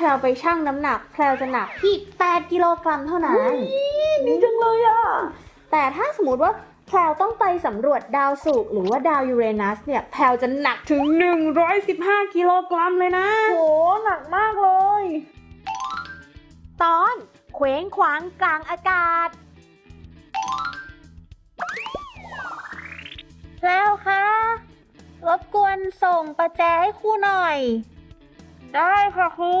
พลวไปชั่งน้ำหนัก แพลวจะหนักที่ 8 กิโลกรัมเท่านั้น ดีจังเลยอะ แต่ถ้าสมมติว่าแพลวต้องไปสำรวจดาวศุกร์หรือว่าดาวยูเรนัสเนี่ยแพลวจะหนักถึง 115 กิโลกรัมเลยนะ โห หนักมากเลย ตอนเคว้งคว้างกลางอากาศแล้วคะ รบกวนส่งประแจให้ครูหน่อย ได้ค่ะครู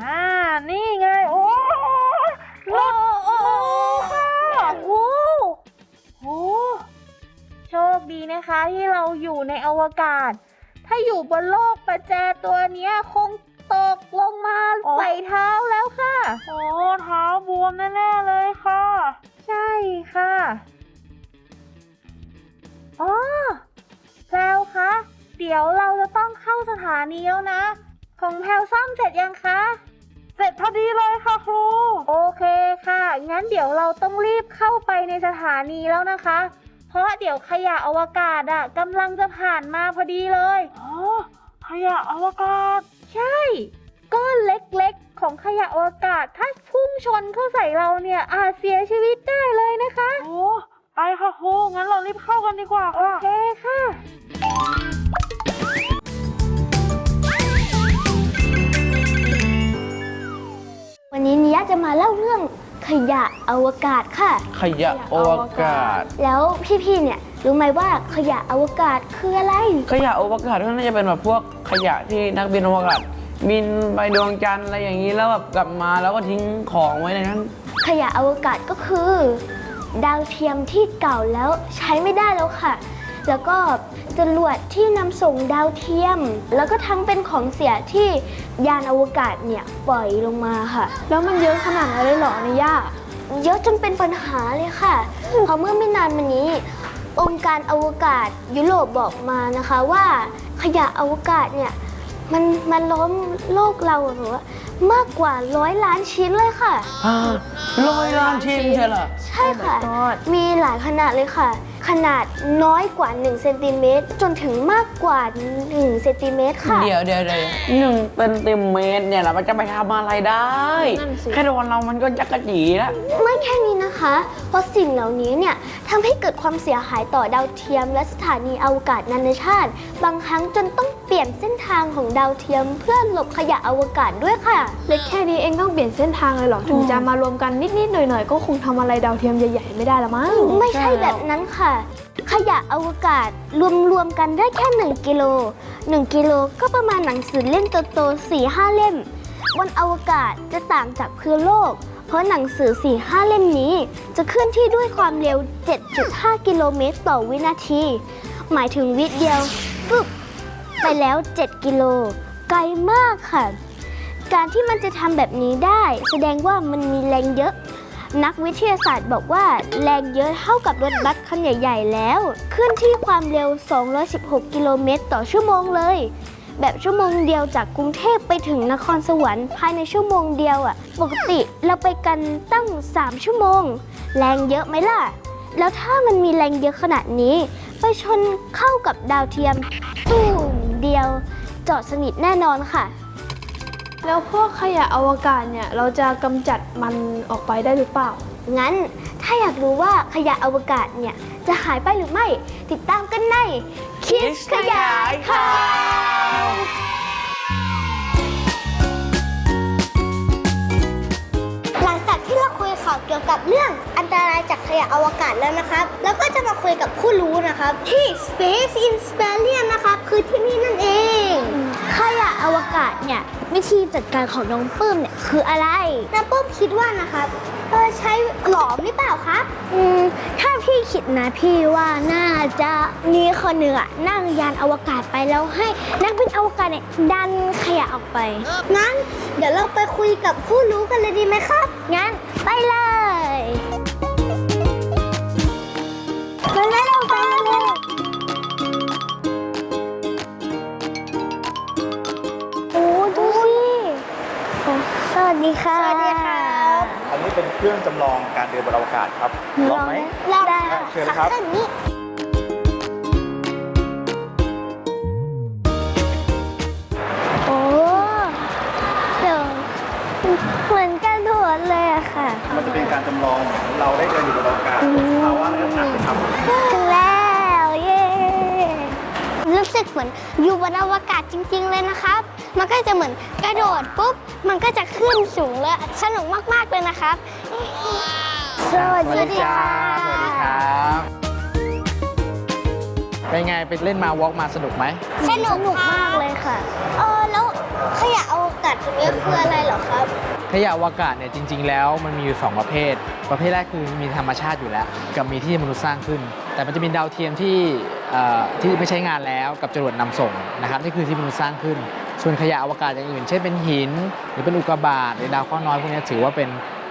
อ่า นี่ไง โอ้โอ้โอ้โอ้โหโชคดีนะคะที่เราอยู่ในอวกาศ ถ้าอยู่บนโลกประแจตัวเนี้ยคงตกลงมาใส่เท้าแล้วค่ะ โอ้เท้าบวมแน่ๆเลยค่ะ ใช่ค่ะ อ๋อแพลวคะ เดี๋ยวเราจะต้องเข้าสถานีแล้วนะ ของแพลวซ่อมเสร็จยังคะ เสร็จพอดีเลยค่ะครู โอเคค่ะ งั้นเดี๋ยวเราต้องรีบเข้าไปในสถานีแล้วนะคะ เพราะเดี๋ยวขยะอวกาศอะกำลังจะผ่านมาพอดีเลย อ๋อ ขยะอวกาศ ใช่ ก้อนเล็กๆ ของขยะอวกาศถ้าพุ่งชนเข้าใส่เราเนี่ยอาจเสียชีวิตได้เลยนะคะ โอ้ ไปค่ะครู งั้นเรารีบเข้ากันดีกว่าโอค่ะ เคค่ะ มาเล่าเรื่องขยะอวกาศค่ะ ขยะอวกาศ แล้วพี่ๆเนี่ยรู้ไหมว่าขยะอวกาศคืออะไร ขยะอวกาศก็น่าจะเป็นแบบพวกขยะที่นักบินอวกาศบินไปดวงจันทร์อะไรอย่างนี้แล้วแบบกลับมาแล้วก็ทิ้งของไว้ในนั้น ขยะอวกาศก็คือ ดาวเทียมที่เก่าแล้วใช้ไม่ได้แล้วค่ะ แล้วก็ จรวดที่นำส่งดาวเทียม แล้วก็ทั้งเป็นของเสียที่ยานอวกาศเนี่ยปล่อยลงมาค่ะ แล้วมันเยอะขนาดนั้นเลยเหรอนิย่าเยอะจนเป็นปัญหาเลยค่ะ เพราะเมื่อไม่นานมานี้ องค์การอวกาศยุโรปบอกมานะคะว่าขยะอวกาศเนี่ยมันมันล้อมโลกเราหรือว่ามากกว่าร้อยล้านชิ้นเลยค่ะอ่าร้อยล้านชิ้นใช่เหรอ ใช่ค่ะ มีหลายขนาดเลยค่ะ ขนาดน้อยกว่า1เซนติเมตรจนถึงมากกว่า1เซนติเมตรค่ะ เดี๋ยวเดี๋ยวเดี๋ยวหนึ่งเซนติเมตรเนี่ยเราจะไปทำอะไรได้ นั่นสิ แค่โดนเรามันก็จักกะจีแล้ว ไม่แค่นี้นะคะ เพราะสิ่งเหล่านี้เนี่ยทำให้เกิดความเสียหายต่อดาวเทียม และสถานีอวกาศนานาชาติ บางครั้งจนต้องเปลี่ยนเส้นทางของดาวเทียม เพื่อหลบขยะอวกาศด้วยค่ะ เล็กแค่นี้เองต้องเปลี่ยนเส้นทางเลยเหรอ ถึงจะมารวมกันนิด ๆ หน่อย ๆ ก็คงทำอะไรดาวเทียมใหญ่ ๆ ไม่ได้ละมั้ง ไม่ใช่แบบนั้นค่ะขยะอวกาศรวมๆกันได้แค่ 1 กิโล 1 กิโลก็ประมาณหนังสือเล่มโตๆ4 5เล่ม บนอวกาศจะต่างจากพื้นโลก เพราะหนังสือ4 5เล่มนี้ จะเคลื่อนที่ด้วยความเร็ว 7.5 กิโลเมตรต่อวินาที หมายถึงวิเดียวฟึบไปแล้ว 7 กิโล ไกลมากค่ะ การที่มันจะทำแบบนี้ได้ แสดงว่ามันมีแรงเยอะ นักวิทยาศาสตร์บอกว่าแรงเยอะเท่ากับรถบัสคันใหญ่ ๆ แล้วเคลื่อนที่ความเร็ว 216 กิโลเมตรต่อชั่วโมงเลย แบบชั่วโมงเดียวจากกรุงเทพไปถึงนครสวรรค์ภายในชั่วโมงเดียวอะ่ะ ปกติเราไปกันตั้ง 3 ชั่วโมง แรงเยอะไหมล่ะ แล้วถ้ามันมีแรงเยอะขนาดนี้ ไปชนเข้ากับดาวเทียมตูมเดียวจอดสนิทแน่นอนค่ะ แล้วพวกขยะอวกาศเนี่ยเราจะกำจัดมันออกไปได้หรือเปล่า งั้นถ้าอยากรู้ว่าขยะอวกาศเนี่ย จะหายไปหรือไม่ ติดตามกันในคิสขยายข่าวหลังจากที่เราคุยข่าวเกี่ยวกับเรื่องอันตรายจากขยะอวกาศแล้วนะครับ แล้วก็จะมาคุยกับผู้รู้นะครับ ที่ Space in s p a l i a n นะครับ คือที่นี่นั่นเอง อวกาศเนี่ยวิธีจัดการของน้องปื้มเนี่ยคืออะไรน้องปื้มคิดว่านะครับเออใช้หลอมหรือเปล่าครับ อืมถ้าพี่คิดนะพี่ว่าน่าจะมีคนหนึ่งอะนั่งยานอวกาศไปแล้วให้นักบินอวกาศเนี่ยดันขยะออกไป งั้น เดี๋ยวเราไปคุยกับผู้รู้กันเลยดีไหมครับ งั้นไปเลยไปเลยเราไปเลยีค่ะ สวัสดีค่ะอันนี้เป็นเครื่องจำลองการเดินบนอวกาศครับลองไหมลองได้เชิญครับโอ้เดี๋ยวเหมือนกันโดดเลยอะค่ะ มันจะเป็นการจำลองเราได้เดินอยู่บนอวกาศบนภาวะอากาศครับถึงแล้ว เย้ รู้สึกเหมือนอยู่บนอวกาศจริง ๆ เลยนะครับ มันก็จะเหมือนกระโดดปุ๊บ มันก็จะขึ้นสูงเลยสนุกมากๆเลยนะครับ สวัสดีค่ะสวัสดีครับเป็นไงไปเล่นมาวอล์กมาสนุกไหม สนุกมากเลยค่ะ เออแล้วขยะอวกาศตรงนี้คืออะไรเหรอครับ ขยะอวกาศเนี่ยจริง ๆ แล้วมันมีอยู่2ประเภท ประเภทแรกคือมีธรรมชาติอยู่แล้ว กับมีที่มนุษย์สร้างขึ้น แต่มันจะมีดาวเทียมที่เอ่อที่ไม่ใช้งานแล้วกับจรวดนำส่งนะครับนี่คือที่มนุษย์สร้างขึ้น ส่วนขยะอวกาศอย่างอื่น เช่นเป็นหิน หรือเป็นอุกกาบาตหรือดาวเคราะห์น้อยพวกนี้ถือว่าเป็น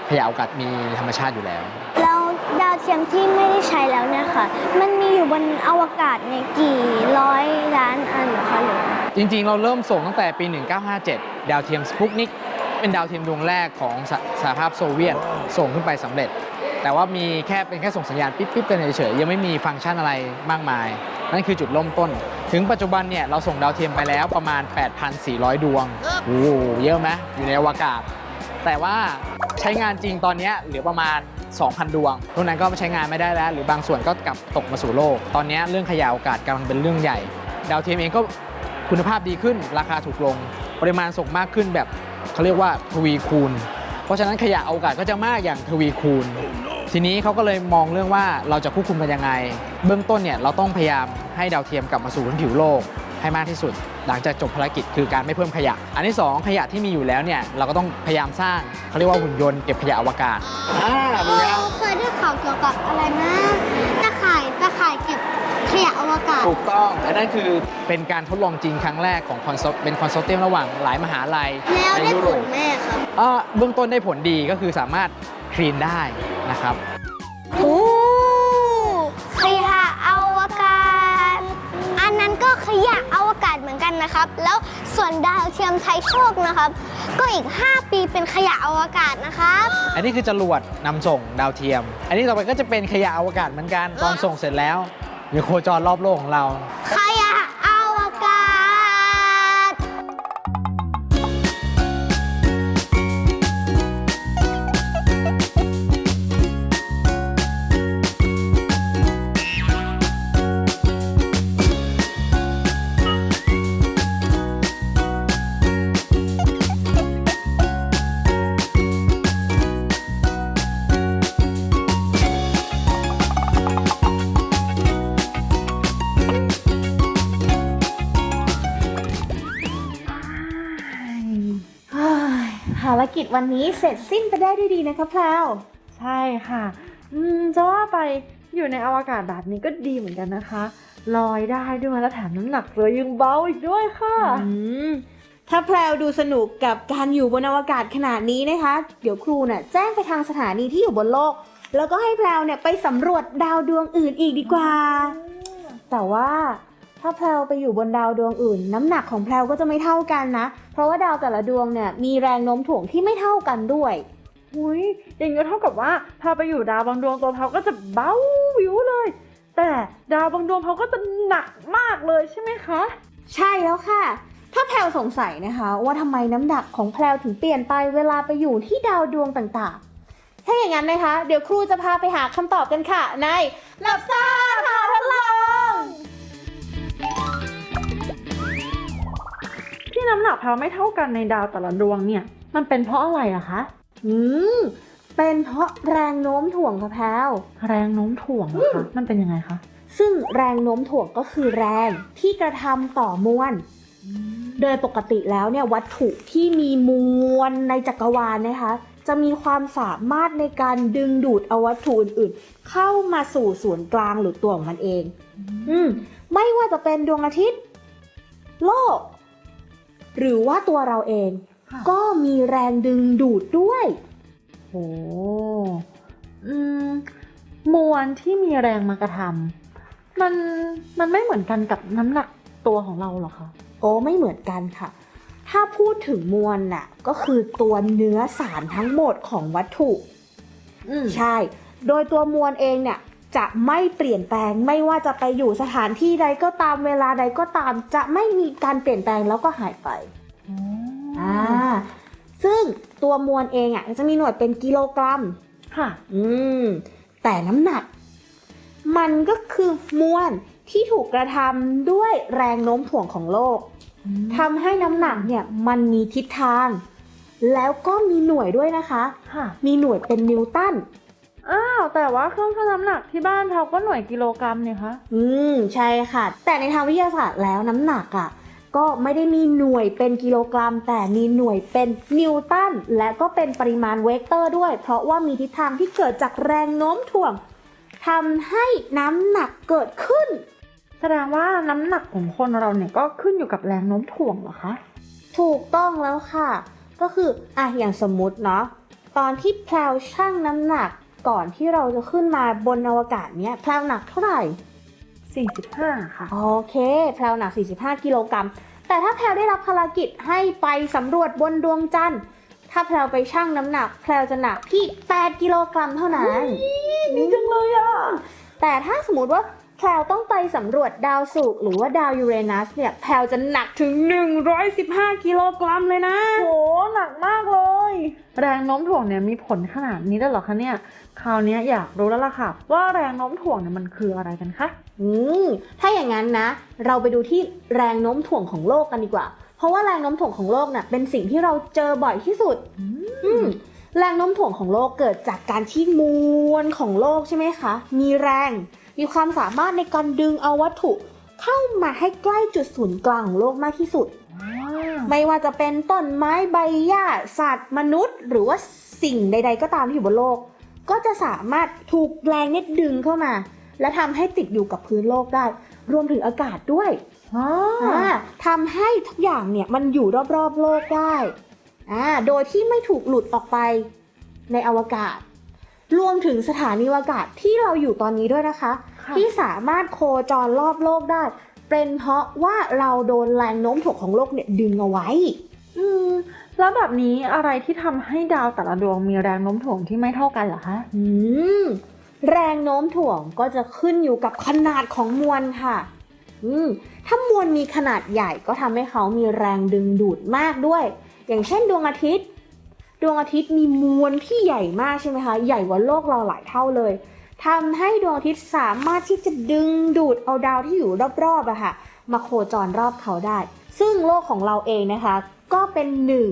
ขยะอวกาศมีธรรมชาติอยู่แล้วแล้วดาวเทียมที่ไม่ได้ใช้แล้วเนี่ยค่ะ มันมีอยู่บนอวกาศในยกี่ร้อยล้านอันเหรอคะหรือจริงๆ เราเริ่มส่งตั้งแต่ปี 1957 ดาวเทียมสปุกนิกเป็นดาวเทียมดวงแรกของสหสหภาพโซเวียตส่งขึ้นไปสำเร็จ แต่ว่ามีแค่เป็นแค่ส่งสัญญาณปิ๊บๆกันเฉยๆยังไม่มีฟังก์ชันอะไรมากมาย นั่นคือจุดเริ่มต้น ถึงปัจจุบันเนี่ยเราส่งดาวเทียมไปแล้วประมาณ 8,400 ดวงโอ้โหเยอะไหมอยู่ในอวกาศ แต่ว่าใช้งานจริงตอนเนี้ยเหลือประมาณ 2,000 ดวงพวกนั้นก็ใช้งานไม่ได้แล้ว หรือบางส่วนก็กลับตกมาสู่โลก ตอนเนี้ยเรื่องขยะอวกาศกำลังเป็นเรื่องใหญ่ ดาวเทียมเองก็คุณภาพดีขึ้น ราคาถูกลง ปริมาณส่งมากขึ้นแบบเขาเรียกว่าทวีคูณ เพราะฉะนั้นขยะอวกาศก็จะมากอย่างทวีคูณ ทีนี้เขาก็เลยมองเรื่องว่าเราจะควบคุมกันยังไง เบื้องต้นเนี่ยเราต้องพยายามให้ดาวเทียมกลับมาสู่พื้นผิวโลกให้มากที่สุด หลังจากจบภารกิจคือการไม่เพิ่มขยะ อันที่สองขยะที่มีอยู่แล้วเนี่ยเราก็ต้องพยายามสร้างเขาเรียกว่าหุ่นยนต์เก็บขยะอวกาศอ่ามีแล้วเคยได้ข่าวเกี่ยวกับอะไรนะตะข่ายตะข่ายเก็บขยะอวกาศ ถูกต้องอันนั้นคือ เป็นการทดลองจริงครั้งแรกของคอนโซเป็นคอนโซเทียมระหว่างหลายมหาลัยแล้วในได้ยุผโรลป แม่ครับ เอ่อเบื้องต้นได้ผลดีก็คือสามารถ คลีนได้นะครับโอ้ขยะอวกาศ อันนั้นก็ขยะอวกาศเหมือนกันนะครับ แล้วส่วนดาวเทียมไทยโชคนะครับ ก็อีก 5 ปีเป็นขยะอวกาศนะครับ อันนี้คือจรวดนำส่งดาวเทียม อันนี้ต่อไปก็จะเป็นขยะอวกาศเหมือนกันตอนส่งเสร็จแล้วเดี๋ยวโคจรรอบโลกของเราขยะ วันนี้เสร็จสิ้นไปได้ด้วยดีนะคะแพลวใช่ค่ะ อืมจะว่าไปอยู่ในอวกาศแบบนี้ก็ดีเหมือนกันนะคะ ลอยได้ด้วยแล้วแถมน้ำหนักตัวยังเบาอีกด้วยค่ะอืมถ้าแพลวดูสนุกกับการอยู่บนอวกาศขนาดนี้นะคะ เดี๋ยวครูเนี่ยแจ้งไปทางสถานีที่อยู่บนโลก แล้วก็ให้แพลวเนี่ยไปสำรวจดาวดวงอื่นอีกดีกว่า แต่ว่า ถ้าแพลวไปอยู่บนดาวดวงอื่น น้ำหนักของแพลวก็จะไม่เท่ากันนะ เพราะว่าดาวแต่ละดวงเนี่ยมีแรงโน้มถ่วงที่ไม่เท่ากันด้วยหุยอย่างนี้เท่ากับว่าพาไปอยู่ดาวบางดวงตัวเขาก็จะเบาวิวเลย แต่ดาวบางดวงเขาก็จะหนักมากเลยใช่ไหมคะ ใช่แล้วค่ะ ถ้าแพลวสงสัยนะคะ ว่าทำไมน้ำหนักของแพลวถึงเปลี่ยนไปเวลาไปอยู่ที่ดาวดวงต่างๆ ถ้าอย่างนั้นนะคะ เดี๋ยวครูจะพาไปหาคำตอบกันค่ะในหลับซ่าพาทดลอง น้ำหนักเราไม่เท่ากันในดาวแต่ละดวงเนี่ย มันเป็นเพราะอะไรอะคะ อืม เป็นเพราะแรงโน้มถ่วงค่ะแพลวแรงโน้มถ่วงนะคะ มันเป็นยังไงคะ ซึ่งแรงโน้มถ่วงก็คือแรงที่กระทำต่อมวล โดยปกติแล้วเนี่ยวัตถุที่มีมวลในจักรวาลนะคะ จะมีความสามารถในการดึงดูดเอาวัตถุอื่นๆ เข้ามาสู่ศูนย์กลางหรือตัวของมันเอง อืม ไม่ว่าจะเป็นดวงอาทิตย์ โลก หรือว่าตัวเราเองค่ะก็มีแรงดึงดูดด้วยโอ้อืมมวลที่มีแรงมากระทำมันมันไม่เหมือนกันกับน้ำหนักตัวของเราเหรอคะโอ้ไม่เหมือนกันค่ะ ถ้าพูดถึงมวลน่ะ ก็คือตัวเนื้อสารทั้งหมดของวัตถุอืมใช่ โดยตัวมวลเองเนี่ย จะไม่เปลี่ยนแปลงไม่ว่าจะไปอยู่สถานที่ใดก็ตามเวลาใดก็ตาม จะไม่มีการเปลี่ยนแปลงแล้วก็หายไปอ่าซึ่งตัวมวลเองอะจะมีหน่วยเป็นกิโลกรัมค่ะ อืม แต่น้ำหนัก มันก็คือมวลที่ถูกกระทำด้วยแรงโน้มถ่วงของโลกทำให้น้ำหนักเนี่ยมันมีทิศทาง แล้วก็มีหน่วยด้วยนะคะค่ะมีหน่วยเป็นนิวตัน อ้าว แต่ว่าเครื่องชั่งน้ำหนักที่บ้านเราก็หน่วยกิโลกรัมเนี่ยคะ อืม ใช่ค่ะ แต่ในทางวิทยาศาสตร์แล้วน้ำหนักอะ่ะ ก็ไม่ได้มีหน่วยเป็นกิโลกรัม แต่มีหน่วยเป็นนิวตันและก็เป็นปริมาณเวกเตอร์ด้วย เพราะว่ามีทิศทางที่เกิดจากแรงโน้มถ่วงทำให้น้ำหนักเกิดขึ้น แสดงว่าน้ำหนักของคนเราเนี่ยก็ขึ้นอยู่กับแรงโน้มถ่วงเหรอคะ ถูกต้องแล้วค่ะ ก็คืออะอย่างสมมุติเนาะตอนที่แพลวชั่งน้ำหนัก ก่อนที่เราจะขึ้นมาบนอวกาศเนี้ยแพลวหนักเท่าไหร่ 45 ค่ะ โอเคแพลวหนัก 45 กิโลกรัม แต่ถ้าแพลวได้รับภารกิจให้ไปสำรวจบนดวงจันทร์ ถ้าแพลวไปชั่งน้ำหนัก แพลวจะหนักที่ 8 กิโลกรัมเท่านั้นดีจังเลยอะ แต่ถ้าสมมติว่าแพลวต้องไปสำรวจดาวศุกร์หรือว่าดาวยูเรนัสเนี่ย แพลวจะหนักถึง 115 กิโลกรัมเลยนะ โห หนักมากเลย แรงโน้มถ่วงเนี่ยมีผลขนาดนี้ได้เหรอคะเนี่ยค ราวเนี้ยอยากรู้แล้วล่ะค่ะ ว่าแรงโน้มถ่วงเนี่ยมันคืออะไรกันคะอืมถ้าอย่างนั้นนะ เราไปดูที่แรงโน้มถ่วงของโลกกันดีกว่า เพราะว่าแรงโน้มถ่วงของโลกน่ะเป็นสิ่งที่เราเจอบ่อยที่สุดอืมแรงโน้มถ่วงของโลกเกิดจากการที่มวลของโลกใช่ไหมคะ มีแรง มีความสามารถในการดึงเอาวัตถุ เข้ามาให้ใกล้จุดศูนย์กลางของโลกมากที่สุด ไม่ว่าจะเป็นต้นไม้ใบหญ้าสัตว์มนุษย์ หรือว่าสิ่งใด ๆ ก็ตามที่อยู่บนโลก ก็จะสามารถถูกแรงเน็ตดึงเข้ามา และทำให้ติดอยู่กับพื้นโลกได้ รวมถึงอากาศด้วยอ๋ออ่าทำให้ทุกอย่างเนี่ยมันอยู่รอบๆโลกได้อ่าโดยที่ไม่ถูกหลุดออกไปในอวกาศ รวมถึงสถานีอวกาศที่เราอยู่ตอนนี้ด้วยนะคะค่ะที่สามารถโคจรรอบโลกได้ เป็นเพราะว่าเราโดนแรงโน้มถ่วงของโลกเนี่ยดึงเอาไว้ อืม แล้วแบบนี้อะไรที่ทำให้ดาวแต่ละดวงมีแรงโน้มถ่วงที่ไม่เท่ากันเหรอคะอืมแรงโน้มถ่วงก็จะขึ้นอยู่กับขนาดของมวลค่ะอืมถ้ามวลมีขนาดใหญ่ก็ทำให้เขามีแรงดึงดูดมากด้วย อย่างเช่นดวงอาทิตย์ ดวงอาทิตย์มีมวลที่ใหญ่มากใช่ไหมคะ ใหญ่กว่าโลกเราหลายเท่าเลยทำให้ดวงอาทิตย์สามารถที่จะดึงดูดเอาดาวที่อยู่รอบๆอะค่ะ มาโคจรรอบเขาได้ ซึ่งโลกของเราเองนะคะ ก็เป็นหนึ่ง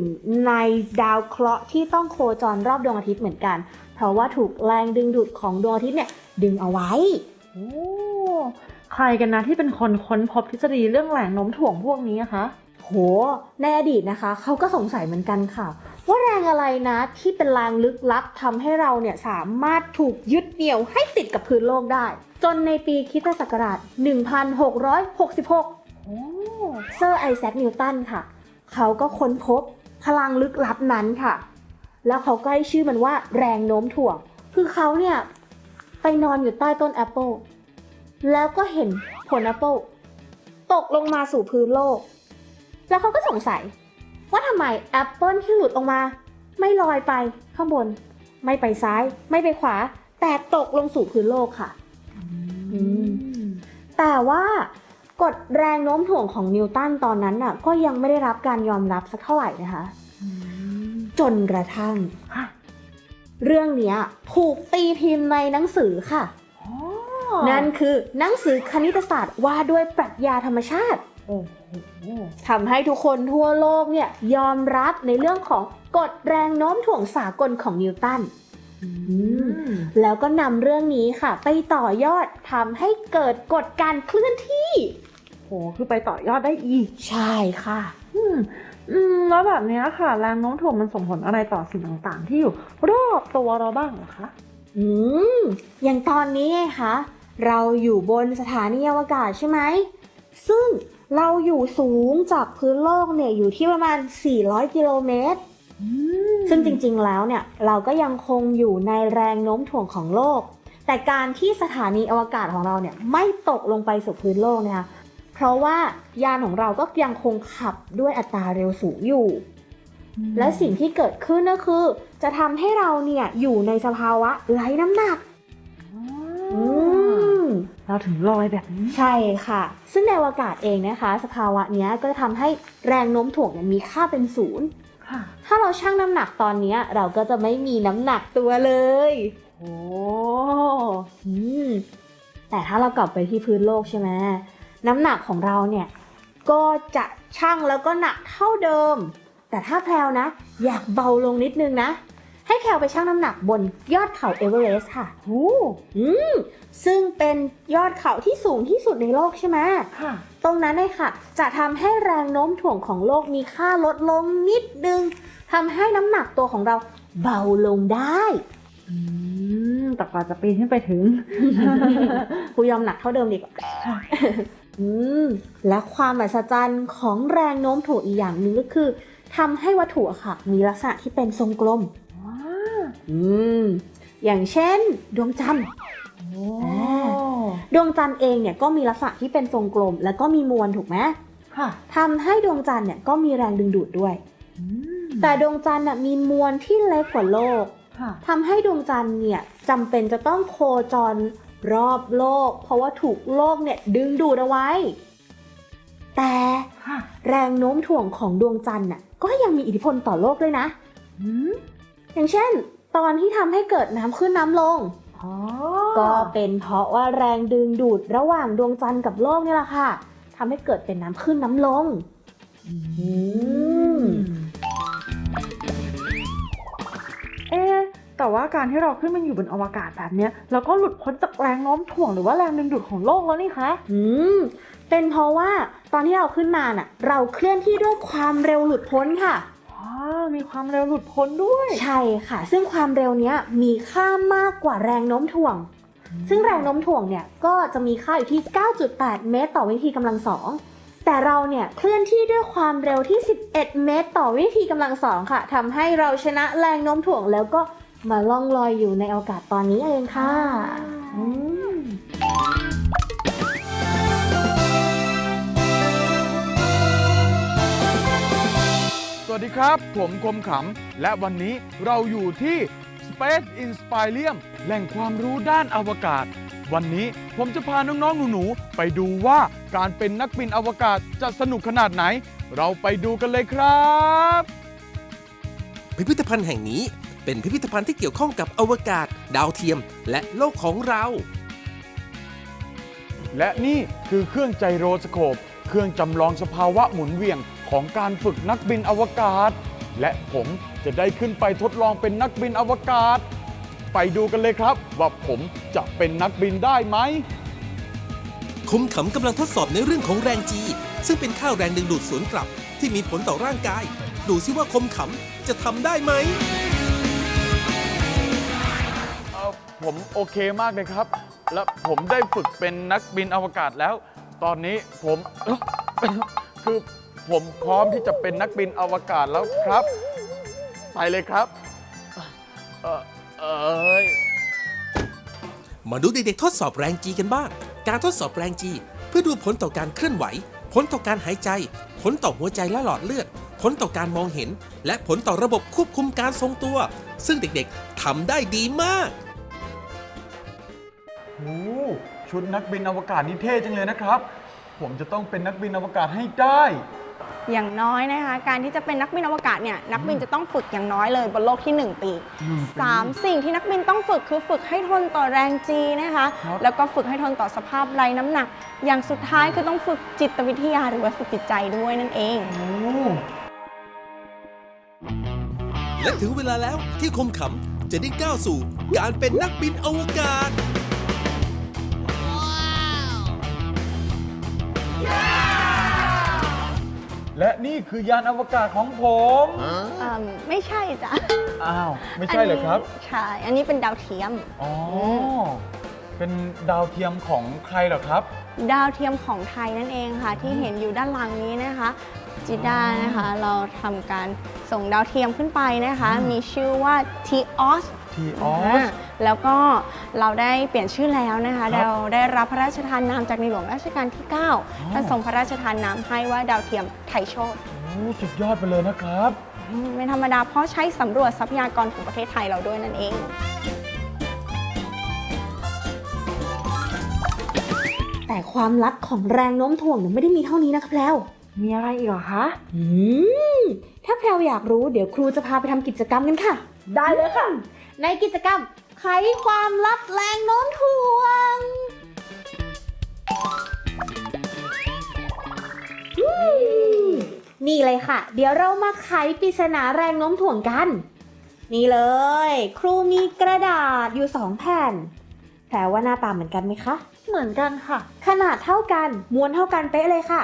ในดาวเคราะห์ที่ต้องโคจรรอบดวงอาทิตย์เหมือนกัน เพราะว่าถูกแรงดึงดูดของดวงอาทิตย์เนี่ยดึงเอาไว้โอ้ใครกันนะที่เป็นคนค้นพบทฤษฎีเรื่องแรงโน้มถ่วงพวกนี้อะคะโห ในอดีตนะคะ เขาก็สงสัยเหมือนกันค่ะ ว่าแรงอะไรนะที่เป็นแรงลึกลับทำให้เราเนี่ยสามารถถูกยึดเหนี่ยวให้ติดกับพื้นโลกได้ จนในปีคริสตศักราช 1666โอ้เซอร์ไอแซคนิวตันค่ะ เขาก็ค้นพบพลังลึกลับนั้นค่ะ แล้วเขาก็ให้ชื่อมันว่าแรงโน้มถ่วง คือเขาเนี่ยไปนอนอยู่ใต้ต้นแอปเปิลแล้วก็เห็นผลแอปเปิลตกลงมาสู่พื้นโลก แล้วเขาก็สงสัย ว่าทำไมแอปเปิลที่หลุดออกมา ไม่ลอยไปข้างบน ไม่ไปซ้าย ไม่ไปขวา แต่ตกลงสู่พื้นโลกค่ะอืมแต่ว่า กฎแรงโน้มถ่วงของนิวตันตอนนั้นน่ะก็ยังไม่ได้รับการยอมรับสักเท่าไหร่นะคะ จนกระทั่งค่ะเรื่องเนี้ยถูกตีพิมพ์ในหนังสือค่ะอ๋อนั่นคือหนังสือคณิตศาสตร์ว่าด้วยปรัชญาธรรมชาติโอ้โหทำให้ทุกคนทั่วโลกเนี่ยยอมรับในเรื่องของกฎแรงโน้มถ่วงสากลของนิวตันม แล้วก็นำเรื่องนี้ค่ะ ไปต่อยอดทำให้เกิดกฎการเคลื่อนที่โหคือไปต่อยอดได้อีก ใช่ค่ะ อืมอืมแล้วแบบเนี้ยค่ะ แรงโน้มถ่วงมันส่งผลอะไรต่อสิ่งต่างๆ ที่อยู่รอบตัวเราบ้างเหรอคะ อืม อย่างตอนนี้ไงคะ เราอยู่บนสถานีอวกาศใช่ไหม ซึ่งเราอยู่สูงจากพื้นโลกเนี่ยอยู่ที่ประมาณ 400 กิโลเมตร ซึ่งจริงๆแล้วเนี่ยเราก็ยังคงอยู่ในแรงโน้มถ่วงของโลก แต่การที่สถานีอวกาศของเราเนี่ยไม่ตกลงไปสู่พื้นโลกนะคะเพราะว่ายานของเราก็ยังคงขับด้วยอัตราเร็วสูงอยู่ และสิ่งที่เกิดขึ้นก็คือ จะทำให้เราเนี่ยอยู่ในสภาวะไร้น้ำหนักอืมเราถึงลอยแบบนี้ใช่ค่ะ ซึ่งในอวกาศเองนะคะ สภาวะเนี้ยก็จะทำให้แรงโน้มถ่วงเนี่ยมีค่าเป็นศูนย์ ค่ะ ถ้าเราชั่งน้ำหนักตอนเนี้ยเราก็จะไม่มีน้ำหนักตัวเลย โอ้อืมแต่ถ้าเรากลับไปที่พื้นโลกใช่ไหมน้ำหนักของเราเนี่ยก็จะชั่งแล้วก็หนักเท่าเดิม แต่ถ้าแพลวนะ อยากเบาลงนิดนึงนะ ให้แพลวไปชั่งน้ำหนักบนยอดเขาเอเวอเรสต์ค่ะโอ้อืมซึ่งเป็นยอดเขาที่สูงที่สุดในโลกใช่ไหมค่ะ ตรงนั้นเลยค่ะ จะทำให้แรงโน้มถ่วงของโลกมีค่าลดลงนิดนึงทำให้น้ำหนักตัวของเราเบาลงได้อืมแต่กว่าจะปีนขึ้นไปถึงครูยอมหนักเท่าเดิมดีกว่าอืมและความมหัศจรรย์ของแรงโน้มถ่วงอีกอย่างหนึ่งก็คือทำให้วัตถุอะค่ะ มีลักษณะที่เป็นทรงกลมว้า อืมอย่างเช่น ดวงจันทร์โอ้ดวงจันทร์เองเนี่ยก็มีลักษณะที่เป็นทรงกลม แล้วก็มีมวลถูกไหมค่ะทำให้ดวงจันทร์เนี่ยก็มีแรงดึงดูดด้วยอืมแต่ดวงจันทร์น่ะมีมวลที่เล็กกว่าโลกค่ะทำให้ดวงจันทร์เนี่ยจำเป็นจะต้องโคจรรอบโลก เพราะว่าถูกโลกเนี่ยดึงดูดเอาไว้ แต่ค่ะแรงโน้มถ่วงของดวงจันทร์น่ะก็ยังมีอิทธิพลต่อโลกด้วยนะอืมอย่างเช่น ตอนที่ทำให้เกิดน้ำขึ้นน้ำลงอ๋อก็เป็นเพราะว่าแรงดึงดูดระหว่างดวงจันทร์กับโลกนี่แหละค่ะทำให้เกิดเป็นน้ำขึ้นน้ำลงอืมมเอ๊ะแต่ว่าการที่เราขึ้นมาอยู่บนอวกาศแบบเนี้ยเราก็หลุดพ้นจากแรงโน้มถ่วงหรือว่าแรงดึงดูดของโลกแล้วนี่คะ อืม เป็นเพราะว่าตอนที่เราขึ้นมาน่ะ เราเคลื่อนที่ด้วยความเร็วหลุดพ้นค่ะอ๋อ มีความเร็วหลุดพ้นด้วย ใช่ค่ะ ซึ่งความเร็วเนี้ยมีค่ามากกว่าแรงโน้มถ่วง ซึ่งแรงโน้มถ่วงเนี่ยก็จะมีค่าอยู่ที่ 9.8 เมตร ต่อวินาทีกำลังสอง แต่เราเนี่ยเคลื่อนที่ด้วยความเร็วที่ 11 เมตร ต่อวินาทีกำลังสองค่ะทำให้เราชนะแรงโน้มถ่วงแล้วก็มาล่องลอยอยู่ในอากาศตอนนี้เองค่ะอืม ครับ ผมคมขำ และวันนี้เราอยู่ที่ Space Inspirium แหล่งความรู้ด้านอวกาศ วันนี้ผมจะพาน้องๆ หนูๆ ไปดูว่าการเป็นนักบินอวกาศจะสนุกขนาดไหน เราไปดูกันเลยครับ พิพิธภัณฑ์แห่งนี้เป็นพิพิธภัณฑ์ที่เกี่ยวข้องกับอวกาศ ดาวเทียม และโลกของเรา และนี่คือเครื่องไจโรสโคป เครื่องจำลองสภาวะหมุนเหวี่ยง ของการฝึกนักบินอวกาศ และผมจะได้ขึ้นไปทดลองเป็นนักบินอวกาศ ไปดูกันเลยครับว่าผมจะเป็นนักบินได้ไหมคมขำกำลังทดสอบในเรื่องของแรง G ซึ่งเป็นค่าแรงดึงดูดสวนกลับ ที่มีผลต่อร่างกาย ดูซิว่าคมขำจะทำได้ไหมเอ่อผมโอเคมากเลยครับ และผมได้ฝึกเป็นนักบินอวกาศแล้ว ตอนนี้ผม คือ ผมพร้อมที่จะเป็นนักบินอวกาศแล้วครับ ไปเลยครับ เออเอยมาดูเด็กๆทดสอบแรง G กันบ้าง การทดสอบแรง G เพื่อดูผลต่อการเคลื่อนไหว ผลต่อการหายใจ ผลต่อหัวใจและหลอดเลือด ผลต่อการมองเห็น และผลต่อระบบควบคุมการทรงตัว ซึ่งเด็กๆทำได้ดีมาก โอ้ชุดนักบินอวกาศนี่เท่จังเลยนะครับ ผมจะต้องเป็นนักบินอวกาศให้ได้ อย่างน้อยนะคะ การที่จะเป็นนักบินอวกาศเนี่ยนักบินจะต้องฝึกอย่างน้อยเลยบนโลกที่ 1 ปี 3 สิ่งที่นักบินต้องฝึกคือฝึกให้ทนต่อแรงจีนะคะครับแล้วก็ฝึกให้ทนต่อสภาพไร้น้ำหนัก อย่างสุดท้ายคือต้องฝึกจิตวิทยาหรือว่าฝึกจิตใจด้วยนั่นเองและถึงเวลาแล้วที่คมขำจะได้ก้าวสู่การเป็นนักบินอวกาศ และนี่คือยานอวกาศของผมอืมไม่ใช่จ้ะอ้าว ไม่ใช่เหรอครับ นนี้ใช่ อันนี้เป็นดาวเทียม อ๋อเป็นดาวเทียมของใครเหรอครับ ดาวเทียมของไทยนั่นเองค่ะ ที่เห็นอยู่ด้านหลังนี้นะคะ จิด้านะคะ เราทำการส่งดาวเทียมขึ้นไปนะคะ มีชื่อว่า TOS ทีอออ่าสแล้วก็เราได้เปลี่ยนชื่อแล้วนะคะครับเราได้รับพระราชทานนามจากในหลวงรัชกาลที่9ท่านทรงพระราชทานนามให้ว่าดาวเทียมไทยโชตโอ้สุดยอดไปเลยนะครับอืมไม่ธรรมดาเพราะใช้สำรวจทรัพยากรของประเทศไทยเราด้วยนั่นเองแต่ความลับของแรงโน้มถ่วงเนี่ยไม่ได้มีเท่านี้นะคะแพลวมีอะไรอีกเหรอคะ อืม ถ้าแพลวอยากรู้เดี๋ยวครูจะพาไปทำกิจกรรมกันค่ะ ได้เลยค่ะ ในกิจกรรมไขความลับแรงโน้มถ่วงอืมนี่เลยค่ะ เดี๋ยวเรามาไขปริศนาแรงโน้มถ่วงกัน นี่เลย ครูมีกระดาษอยู่สองแผ่นแพลว่าหน้าตาเหมือนกันไหมคะ เหมือนกันค่ะ ขนาดเท่ากัน มวลเท่ากันเป๊ะเลยค่ะ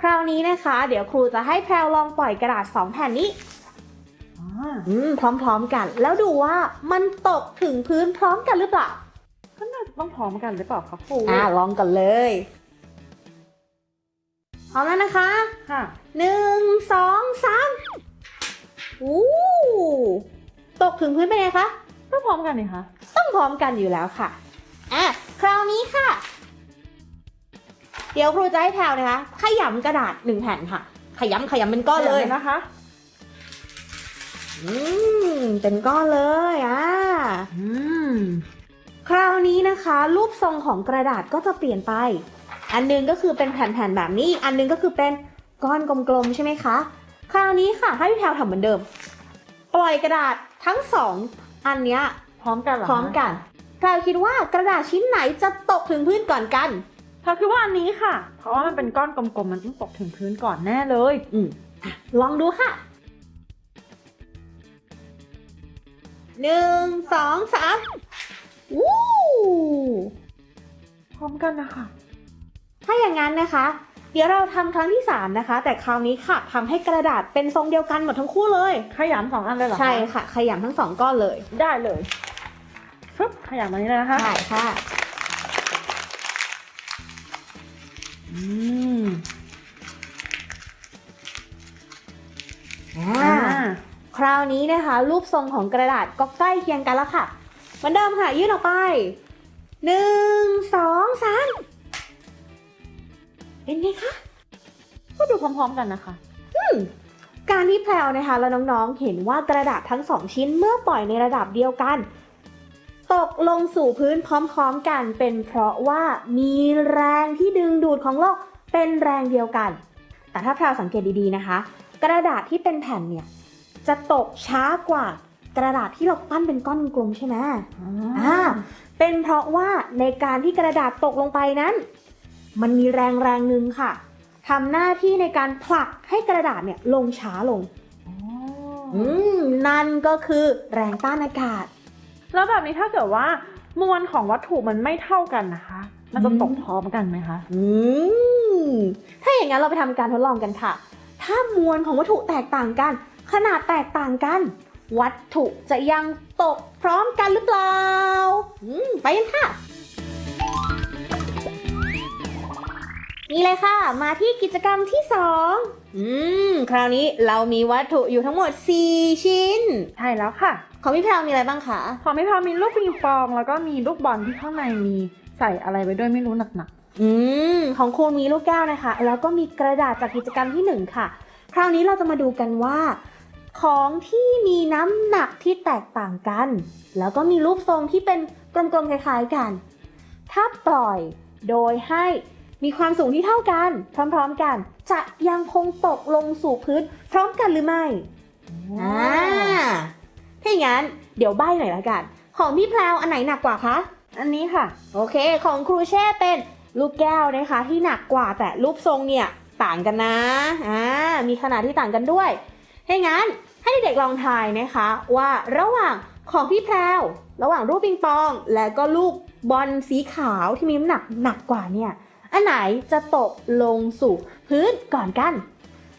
คราวนี้นะคะ เดี๋ยวครูจะให้แพรวลองปล่อยกระดาษ2แผ่นนี้ อ๋ออืมพร้อมๆกัน แล้วดูว่ามันตกถึงพื้นพร้อมกันหรือเปล่า ก็น่าจะต้องพร้อมกันหรือเปล่าคะครูอ่าลองกันเลยพร้อมแล้วนะคะค่ะหนึ่งสองสามอู้ตกถึงพื้นเป็นไงคะก็พร้อมกันนี่คะต้องพร้อมกันอยู่แล้วค่ะอะคราวนี้ค่ะ เดี๋ยวครูจะให้แพรวนะคะ ขยำกระดาษหนึ่งแผ่นค่ะ ขยำขยำเป็นก้อนเลยนะคะ อืม เป็นก้อนเลยอะอืม คราวนี้นะคะ รูปทรงของกระดาษก็จะเปลี่ยนไป อันหนึงก็คือเป็นแผ่นๆแบบนี้ อันหนึงก็คือเป็นก้อนกลมๆใช่ไหมคะ คราวนี้ค่ะให้พี่แพรวทำเหมือนเดิม ปล่อยกระดาษทั้งสองอันเนี้ยพร้อมกันเหรอพร้อมกันแพรวคิดว่ากระดาษชิ้นไหนจะตกถึงพื้นก่อนกันเธอคิดว่าอันนี้ค่ะ เพราะว่ามันเป็นก้อนกลมๆ มันต้องตกถึงพื้นก่อนแน่เลย อืมอะลองดูค่ะ หนึ่งสองสามวู้พร้อมกันนะคะ ถ้าอย่างนั้นนะคะ เดี๋ยวเราทำครั้งที่3นะคะ แต่คราวนี้ค่ะทำให้กระดาษเป็นทรงเดียวกันหมดทั้งคู่เลย ขยำสองอันเลยเหรอคะใช่ค่ะ ขยำทั้งสองก้อนเลย ได้เลยฟึบขยำอันนี้เลยนะคะใช่ค่ะอืมอ่อ่าา คราวนี้นะคะ รูปทรงของกระดาษก็ใกล้เคียงกันแล้วค่ะเหมือนเดิมค่ะ ยื่นออกไปหนึ่งสองสามเป็นไงคะ ก็ดูพร้อมๆกันนะคะการที่แพลวนะคะแล้วน้องๆเห็นว่ากระดาษทั้งสองชิ้นเมื่อปล่อยในระดับเดียวกัน ตกลงสู่พื้นพร้อมๆกัน เป็นเพราะว่ามีแรงที่ดึงดูดของโลกเป็นแรงเดียวกัน แต่ถ้าแพลวสังเกตดีๆนะคะ กระดาษที่เป็นแผ่นเนี่ย จะตกช้ากว่ากระดาษที่เราปั้นเป็นก้อนกลมๆใช่ไหมอ่า เป็นเพราะว่าในการที่กระดาษตกลงไปนั้น มันมีแรงแรงหนึ่งค่ะ ทำหน้าที่ในการผลักให้กระดาษเนี่ยลงช้าลงอืมนั่นก็คือแรงต้านอากาศ แล้วแบบนี้ถ้าเกิดว่ามวลของวัตถุมันไม่เท่ากันนะคะ มันจะตกพร้อมกันไหมคะ อืม ถ้าอย่างนั้นเราไปทำการทดลองกันค่ะ ถ้ามวลของวัตถุแตกต่างกัน ขนาดแตกต่างกัน วัตถุจะยังตกพร้อมกันหรือเปล่าอืมไปกันค่ะ นี่เลยค่ะ มาที่กิจกรรมที่ 2 อืม คราวนี้เรามีวัตถุอยู่ทั้งหมด 4 ชิ้น ใช่แล้วค่ะ ของพี่แพรวมีอะไรบ้างคะ ของพี่พามีลูกปิงปอง แล้วก็มีลูกบอลที่ข้างในมีใส่อะไรไว้ด้วยไม่รู้หนักอืม ของคุณมีลูกแก้วนะคะ แล้วก็มีกระดาษจากกิจกรรมที่หนึ่งค่ะ คราวนี้เราจะมาดูกันว่า ของที่มีน้ำหนักที่แตกต่างกัน แล้วก็มีรูปทรงที่เป็นกลมๆคล้ายๆกัน ถ้าปล่อยโดยให้มีความสูงที่เท่ากัน พร้อมๆกัน จะยังคงตกลงสู่พื้นพร้อมกันหรือไม่ๆอ่าถ้าอย่างนั้นเดี๋ยวใบ้หน่อยละกัน ของพี่แพลวอันไหนหนักกว่าคะ อันนี้ค่ะ โอเค ของครูแช่เป็นลูกแก้วนะคะ ที่หนักกว่าแต่รูปทรงเนี่ยต่างกันนะ อ่า มีขนาดที่ต่างกันด้วย ให้งั้นให้เด็กๆลองทายนะคะว่าระหว่างของพี่แพรวระหว่างรูปปิงปอง และก็ลูกบอลสีขาวที่มีน้ำหนักหนักกว่าเนี่ย อันไหนจะตกลงสู่พื้นก่อนกัน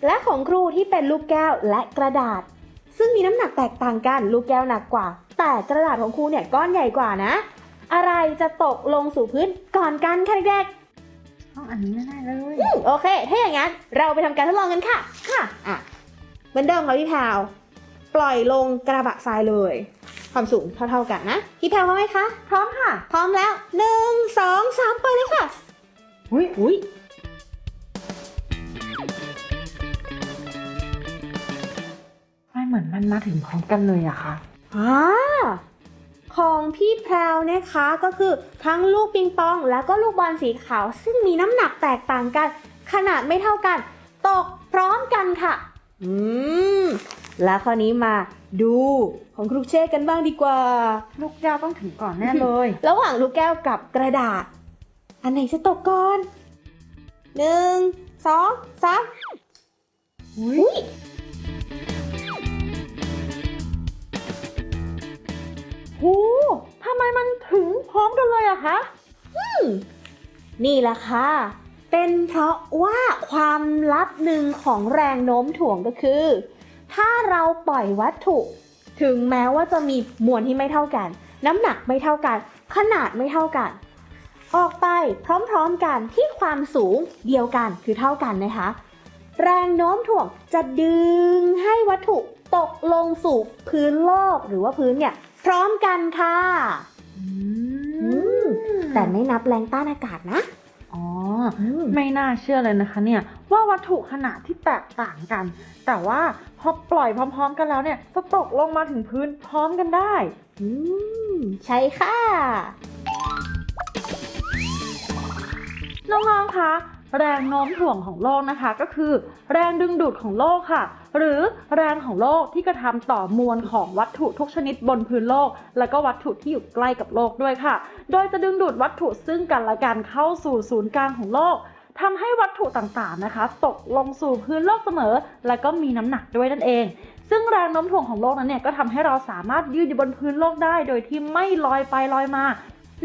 และของครูที่เป็นลูกแก้วและกระดาษ ซึ่งมีน้ำหนักแตกต่างกัน ลูกแก้วหนักกว่า แต่กระดาษของครูเนี่ยก้อนใหญ่กว่านะ อะไรจะตกลงสู่พื้นก่อนกันค่ะเด็กต้องอันนี้แน่ๆเลยๆอืมโอเค ถ้าอย่างนั้นเราไปทำการทดลองกันค่ะ ค่ะ อะ เหมือนเดิมค่ะพี่แพรวปล่อยลงกระบะทรายเลย ความสูงเท่าๆกันนะ พี่แพรวพร้อมไหมคะ พร้อมค่ะ พร้อมแล้วหนึ่งสองสามไปเลยค่ะอุ้ยอุ้ยไม่เหมือนมันมาถึงพร้อมกันเลยอะค่ะอ่าของพี่แพรวนะคะก็คือทั้งลูกปิงปองแล้วก็ลูกบอลสีขาว ซึ่งมีน้ำหนักแตกต่างกัน ขนาดไม่เท่ากัน ตกพร้อมกันค่ะ อืม แล้วคราวนี้มาดูของครูเชษกันบ้างดีกว่า ลูกแก้วต้องถึงก่อนแน่เลย ระหว่างลูกแก้วกับกระดาษ อันไหนจะตกก่อนหนึ่งสองสามอุ้ยโหทำไมมันถึงพร้อมกันเลยอะคะนี่แหละค่ะ เป็นเพราะว่าความลับหนึ่งของแรงโน้มถ่วงก็คือ ถ้าเราปล่อยวัตถุ ถึงแม้ว่าจะมีมวลที่ไม่เท่ากัน น้ำหนักไม่เท่ากัน ขนาดไม่เท่ากัน ออกไปพร้อมๆกันที่ความสูงเดียวกันคือเท่ากันนะคะ แรงโน้มถ่วงจะดึงให้วัตถุตกลงสู่พื้นโลกหรือว่าพื้นเนี่ย พร้อมกันค่ะอืมแต่ไม่นับแรงต้านอากาศนะ อ๋อ ไม่น่าเชื่อเลยนะคะเนี่ยว่าวัตถุขนาดที่แตกต่างกัน แต่ว่าพอปล่อยพร้อม ๆ กันแล้วเนี่ยจะตกลงมาถึงพื้นพร้อมกันได้อืมใช่ค่ะ น้องๆคะ แรงโน้มถ่วงของโลกนะคะ ก็คือ แรงดึงดูดของโลกค่ะ หรือแรงของโลกที่กระทำต่อมวลของวัตถุทุกชนิดบนพื้นโลก และก็วัตถุที่อยู่ใกล้กับโลกด้วยค่ะ โดยจะดึงดูดวัตถุซึ่งกันและกันเข้าสู่ศูนย์กลางของโลกทำให้วัตถุต่างๆนะคะ ตกลงสู่พื้นโลกเสมอ และก็มีน้ำหนักด้วยนั่นเอง ซึ่งแรงโน้มถ่วงของโลกนั้นเนี่ยก็ทำให้เราสามารถยืนอยู่บนพื้นโลกได้ โดยที่ไม่ลอยไปลอยมา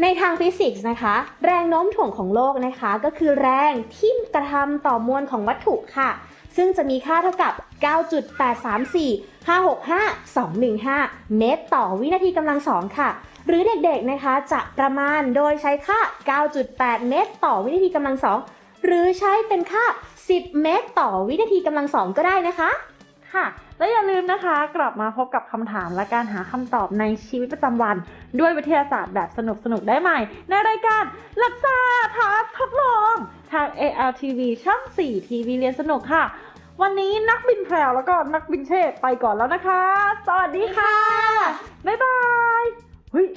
ในทางฟิสิกส์นะคะ แรงโน้มถ่วงของโลกนะคะ ก็คือแรงที่กระทำต่อมวลของวัตถุค่ะ ซึ่งจะมีค่าเท่ากับ 9.834 565 215 เมตรต่อวินาทีกำลังสองค่ะ หรือเด็กๆนะคะจะประมาณโดยใช้ค่า 9.8 เมตรต่อวินาทีกำลังสองหรือใช้เป็นค่า 10 เมตรต่อวินาทีกำลังสองก็ได้นะคะ ค่ะ และอย่าลืมนะคะ กลับมาพบกับคำถามและการหาคำตอบในชีวิตประจำวัน ด้วยวิทยาศาสตร์แบบสนุกๆได้ใหม่ ในรายการหลักศาสตร์ท้าทดลองทาง ALTV ช่อง 4 ทีวีเรียนสนุกค่ะ วันนี้นักบินแพรวแล้วก็นักบินเชษไปก่อนแล้วนะคะ สวัสดีค่ะ บ๊ายบาย เฮ้ย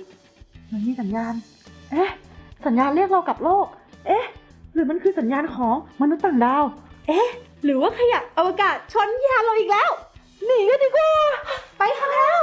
มันมีสัญญาณ เอ๊ะ สัญญาณเรียกเรากลับโลก เอ๊ะ หรือมันคือสัญญาณของมนุษย์ต่างดาว หรือว่าขยะอวกาศชนยานเราอีกแล้ว หนีกันดีกว่า ไปค่ะแล้ว